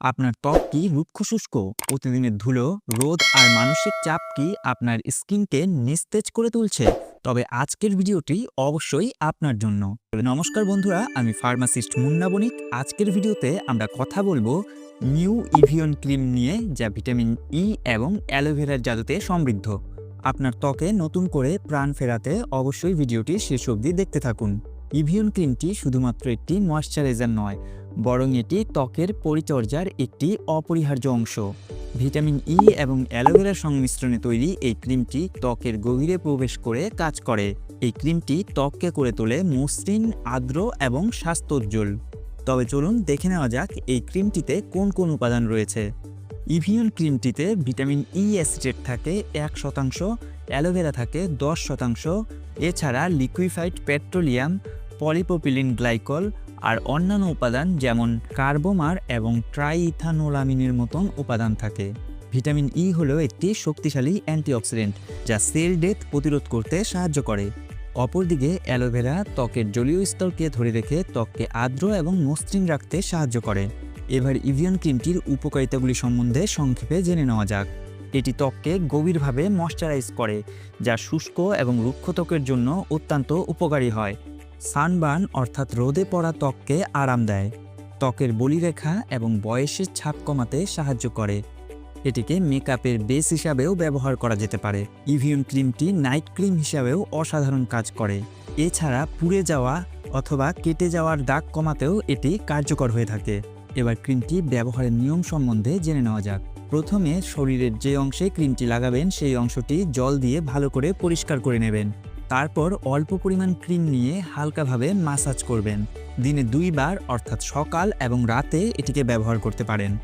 আপনার ত্বক কি রুক্ষ শুষ্ক? প্রতিদিনের ধুলো, রোদ আর মানসিক চাপ কি আপনার স্কিনকে নিস্তেজ করে তুলছে? তবে আজকের ভিডিওটি অবশ্যই আপনার জন্য। নমস্কার বন্ধুরা, আমি ফার্মাসিস্ট মুন্না বণিক। আজকের ভিডিওতে আমরা কথা বলব নিউ ইভিয়ন ক্রিম নিয়ে, যা ভিটামিন ই এবং অ্যালোভেরার জাদুতে সমৃদ্ধ। আপনার ত্বকে নতুন করে প্রাণ ফেরাতে অবশ্যই ভিডিওটি শেষ অবধি দেখতে থাকুন। ইভিয়ন ক্রিমটি শুধুমাত্র একটি ময়শ্চারাইজার নয় বরং এটি ত্বকের পরিচর্যার একটি অপরিহার্য অংশ। ভিটামিন ই এবং অ্যালোভেরার সংমিশ্রণে তৈরি এই ক্রিমটি ত্বকের গভীরে প্রবেশ করে কাজ করে। এই ক্রিমটি ত্বককে করে তোলে মসৃণ, আর্দ্র এবং স্বাস্থ্যোজ্জ্বল। তবে চলুন দেখে নেওয়া যাক এই ক্রিমটিতে কোন কোন উপাদান রয়েছে। ইভিয়ন ক্রিমটিতে ভিটামিন ই অ্যাসিটেট থাকে এক শতাংশ, অ্যালোভেরা থাকে দশ শতাংশ, এছাড়া লিকুইফাইড পেট্রোলিয়াম, পলিপোপিলিন গ্লাইকল আর অন্যান্য উপাদান যেমন কার্বোমার এবং ট্রাইইথানোলামিনের মতন উপাদান থাকে। ভিটামিন ই হল একটি শক্তিশালী অ্যান্টিঅক্সিডেন্ট যা সেল ডেথ প্রতিরোধ করতে সাহায্য করে। অপরদিকে অ্যালোভেরা ত্বকের জলীয় স্তরকে ধরে রেখে ত্বককে আর্দ্র এবং মসৃণ রাখতে সাহায্য করে। এবার ইভিয়ন ক্রিমটির উপকারিতাগুলি সম্বন্ধে সংক্ষেপে জেনে নেওয়া যাক। এটি ত্বককে গভীরভাবে ময়শ্চারাইজ করে, যা শুষ্ক এবং রুক্ষ ত্বকের জন্য অত্যন্ত উপকারী হয়। সানবার্ন অর্থাৎ রোদে পড়া ত্বককে আরাম দেয়। ত্বকের বলিরেখা এবং বয়সের ছাপ কমাতে সাহায্য করে। এটিকে মেকআপের বেস হিসাবেও ব্যবহার করা যেতে পারে। ইভিয়ন ক্রিমটি নাইট ক্রিম হিসাবেও অসাধারণ কাজ করে। এছাড়া পুড়ে যাওয়া অথবা কেটে যাওয়ার দাগ কমাতেও এটি কার্যকর হয়ে থাকে। এবার ক্রিমটি ব্যবহারের নিয়ম সম্বন্ধে জেনে নেওয়া যাক। প্রথমে শরীরের যে অংশে ক্রিমটি লাগাবেন, সেই অংশটি জল দিয়ে ভালো করে পরিষ্কার করে নেবেন। তারপর অল্প পরিমাণ ক্রিম নিয়ে হালকাভাবে মাসাজ করবেন। দিনে দুইবার, অর্থাৎ সকাল এবং রাতে এটিকে ব্যবহার করতে পারেন।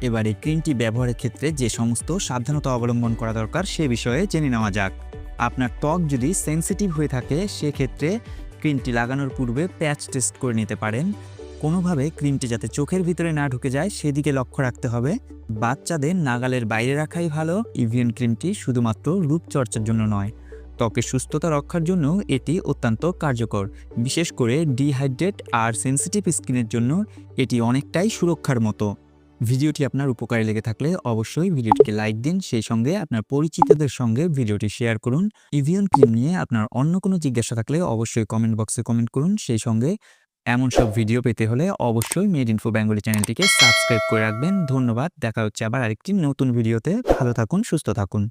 এবার ক্রিমটি ব্যবহারের ক্ষেত্রে যে সমস্ত সাবধানতা অবলম্বন করা দরকার সে বিষয়ে জেনে নেওয়া যাক। আপনার ত্বক যদি সেন্সিটিভ হয়ে থাকে, সেক্ষেত্রে ক্রিমটি লাগানোর পূর্বে প্যাচ টেস্ট করে নিতে পারেন। কোনোভাবে ক্রিমটি যাতে চোখের ভিতরে না ঢুকে যায়, সেদিকে লক্ষ্য রাখতে হবে। বাচ্চাদের নাগালের বাইরে রাখাই ভালো। ইভিয়ন ক্রিমটি শুধুমাত্র রূপচর্চার জন্য নয়। ত্বকের সুস্থতা রক্ষার জন্য এটি অত্যন্ত কার্যকর। বিশেষ করে ডিহাইড্রেট আর সেন্সিটিভ স্কিনের জন্য এটি অনেকটাই সুরক্ষার মতো। ভিডিওটি আপনার উপকারে লেগে থাকলে অবশ্যই ভিডিওটিকে লাইক দিন, সেই সঙ্গে আপনার পরিচিতদের সঙ্গে ভিডিওটি শেয়ার করুন। ইভিয়ন ক্রিম নিয়ে আপনার অন্য কোনো জিজ্ঞাসা থাকলে অবশ্যই কমেন্ট বক্সে কমেন্ট করুন। সেই সঙ্গে এমন সব ভিডিও পেতে হলে অবশ্যই মেড ইনফো বেঙ্গলি চ্যানেলটিকে সাবস্ক্রাইব করে রাখবেন। ধন্যবাদ, দেখা হচ্ছে আবার আরেকটি নতুন ভিডিওতে। ভালো থাকুন, সুস্থ থাকুন।